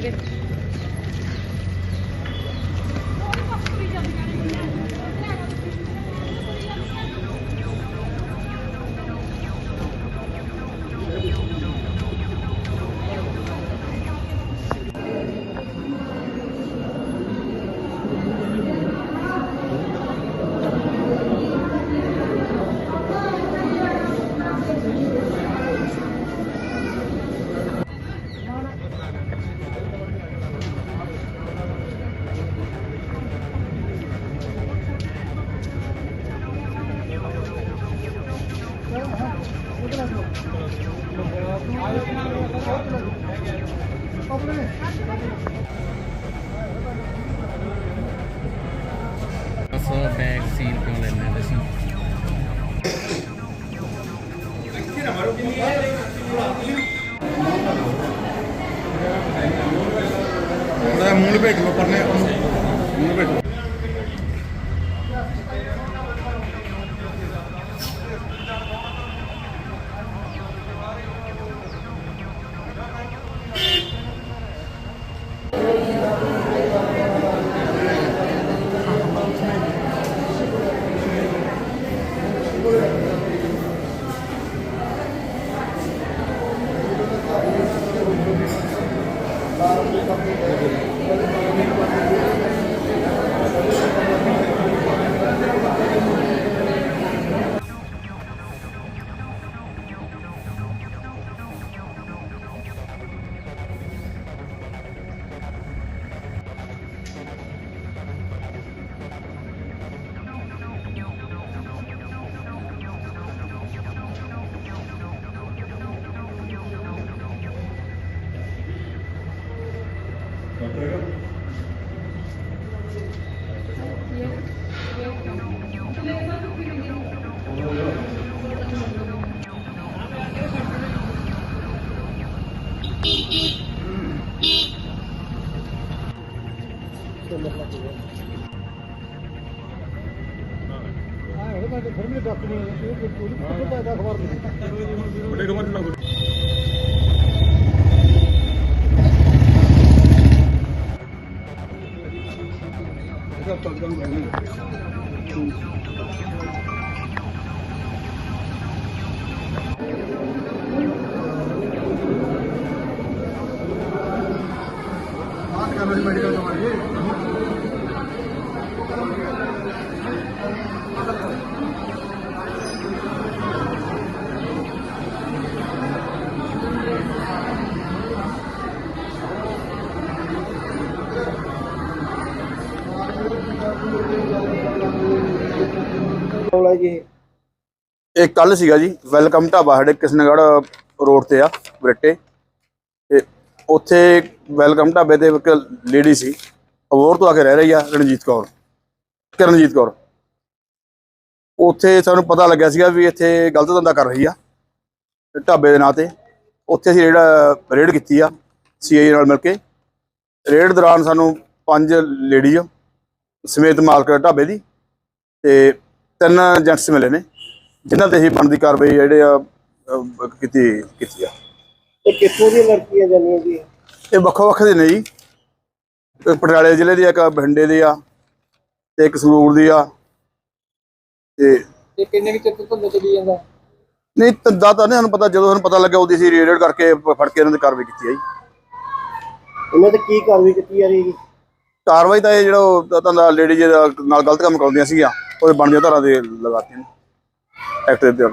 Beautiful. Also back scene ko le le le scene. మూడు పెట్టు ഇവിടെ ഇടുമ്പോൾ Gracias. ਰੌਲਾ ਜੀ ਇਹ? ਕੱਲ ਸੀਗਾ ਜੀ, ਵੈਲਕਮ ਢਾਬਾ ਸਾਡੇ ਕਿਸ਼ਨਗੜ੍ਹ ਰੋਡ ਤੇ ਆ, ਬਰੇਟੇ। ਤੇ ਉੱਥੇ ਵੈਲਕਮ ਢਾਬੇ ਤੇ ਇੱਕ ਲੇਡੀ ਸੀ ਅਬੋਰ ਤੋਂ ਆ ਕੇ ਰਹਿ ਰਹੀ ਆ ਰਣਜੀਤ ਕੌਰ, ਕਰਨਜੀਤ ਕੌਰ। ਉੱਥੇ ਸਾਨੂੰ ਪਤਾ ਲੱਗਿਆ ਸੀਗਾ ਵੀ ਇੱਥੇ ਗਲਤ ਧੰਦਾ ਕਰ ਰਹੀ ਆ ਤੇ ਢਾਬੇ ਦੇ ਨਾਂ ਤੇ। ਉੱਥੇ ਅਸੀਂ ਜਿਹੜਾ ਰੇਡ ਕੀਤੀ ਆ ਸੀਆਈ ਨਾਲ ਮਿਲ ਕੇ। ਰੇਡ ਦੌਰਾਨ ਸਾਨੂੰ ਪੰਜ ਲੇਡੀ ਸਮੇਤ ਮਾਲਕ ਢਾਬੇ ਦੀ, ਤੇ ਤਿੰਨ ਜੈਂਟਸ ਮਿਲੇ ਨੇ ਜਿਨ੍ਹਾਂ ਤੇ ਹੀ ਬਣਦੀ ਕਾਰਵਾਈ ਜਿਹੜੇ ਆ ਅਹ, ਕੀਤੀ ਕੀਤੀ ਆ। ਇਹ ਕਿੱਥੋਂ ਦੀ ਲੜਕੀਆਂ ਜਾਨੀਆਂ ਜੀ? ਇਹ ਵੱਖੋ ਵੱਖ ਦੇ ਨੇ ਜੀ। ਇੱਕ ਪਟਿਆਲੇ ਜ਼ਿਲ੍ਹੇ ਦੀ ਆ, ਇੱਕ ਬਠਿੰਡੇ ਦੀ ਆ ਤੇ ਇੱਕ ਸੰਗਰੂਰ ਦੀ ਆ ਤੇ ਇਹ ਕਿੰਨੇ ਕਿ ਚੱਕਰ ਤੋਂ ਚੱਲੀ ਜਾਂਦਾ? ਨਹੀਂ ਤੰਦਾ ਤਾਂ ਨਹੀਂ ਸਾਨੂੰ ਪਤਾ ਜਦੋਂ ਸਾਨੂੰ ਪਤਾ ਲੱਗਾ ਉਹਦੀ ਸੀ ਰੇਡ ਕਰਕੇ ਫੜ ਕੇ ਇਹਨਾਂ ਦੀ ਕਾਰਵਾਈ ਕੀਤੀ ਆ ਜੀ। ਇਹਨਾਂ ਤੇ ਕੀ ਕਾਰਵਾਈ ਕੀਤੀ ਜਾ ਰਹੀ ਹੈ ਕਾਰਵਾਈ ਤਾਂ ਇਹ ਜਿਹੜਾ ਉਹ ਧੰਦਾ ਲੇਡੀ ਨਾਲ ਗਲਤ ਕੰਮ ਕਰਾਉਂਦੀਆਂ ਸੀਗੀਆਂ। ਉਹਦੇ ਬਣਦੀਆਂ ਧਾਰਾ ਦੇ ਲਗਾਤੀਆਂ ਨੇ। ਐਕਟ ਦੇ ਤੌਰ